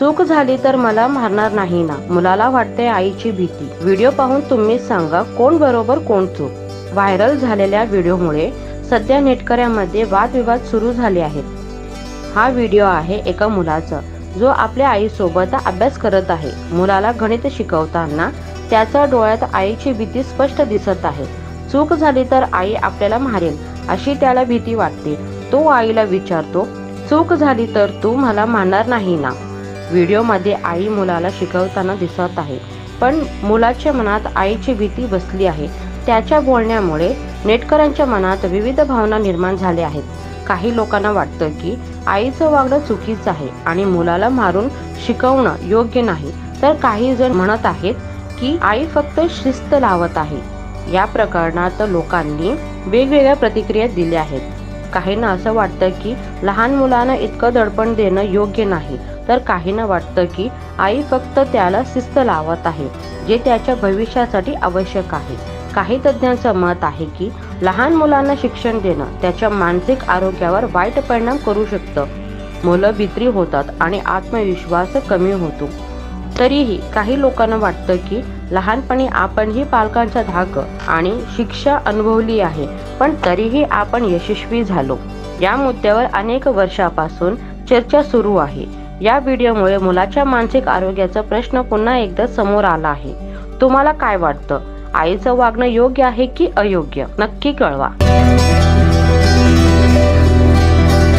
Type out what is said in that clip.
चूक झाली तर मला मारणार नाही ना. मुलाला वाटते आईची भीती. व्हिडिओ पाहून तुम्ही सांगा कोण बरोबर कोण चूक. व्हायरल झालेल्या व्हिडिओमुळे सध्या नेटकऱ्यामध्ये वादविवाद सुरू झाले आहेत. हा व्हिडिओ आहे एका मुलाचा जो आपल्या आईसोबत अभ्यास करत आहे. मुलाला गणित शिकवताना त्याच्या डोळ्यात आईची भीती स्पष्ट दिसत आहे. चूक झाली तर आई आपल्याला मारेल अशी त्याला भीती वाटते. तो आईला विचारतो चूक झाली तर तू मला मारणार नाही ना? व्हिडिओमध्ये आई मुलाला शिकवताना दिसत आहे. पण मुलाच्या मनात आईची भीती बसली आहे. त्याच्या बोलण्यामुळे नेटकरांच्या मनात विविध भावना निर्माण झाल्या आहेत. काही लोकांना वाटतं की आईचं वागणं चुकीचं आहे आणि मुलाला मारून शिकवणं योग्य नाही. तर काही जण म्हणत आहेत की आई फक्त शिस्त लावत आहे. या प्रकरणात लोकांनी वेगवेगळ्या प्रतिक्रिया दिल्या आहेत. काहींना असं वाटतं की लहान मुलांना इतकं दडपण देणं योग्य नाही. तर काहींना वाटतं की आई फक्त त्याला शिस्त लावत आहे जे त्याच्या भविष्यासाठी आवश्यक आहे. काही तज्ज्ञांचं मत आहे की लहान मुलांना शिक्षण देणं त्याच्या मानसिक आरोग्यावर वाईट परिणाम करू शकतं. मुलं भित्री होतात आणि आत्मविश्वास कमी होतो. तरीही काही लोकांना वाटतं की लहानपणी आपणही पालकांचा धाक आणि शिक्षा अनुभवली आहे पण तरीही आपण यशस्वी झालो. या मुद्द्यावर अनेक वर्षापासून चर्चा सुरू आहे. या व्हिडिओमुळे मुलाच्या मानसिक आरोग्याचा प्रश्न पुन्हा एकदा समोर आला आहे. तुम्हाला काय वाटतं? आईचं वागणं योग्य आहे की अयोग्य? नक्की कळवा.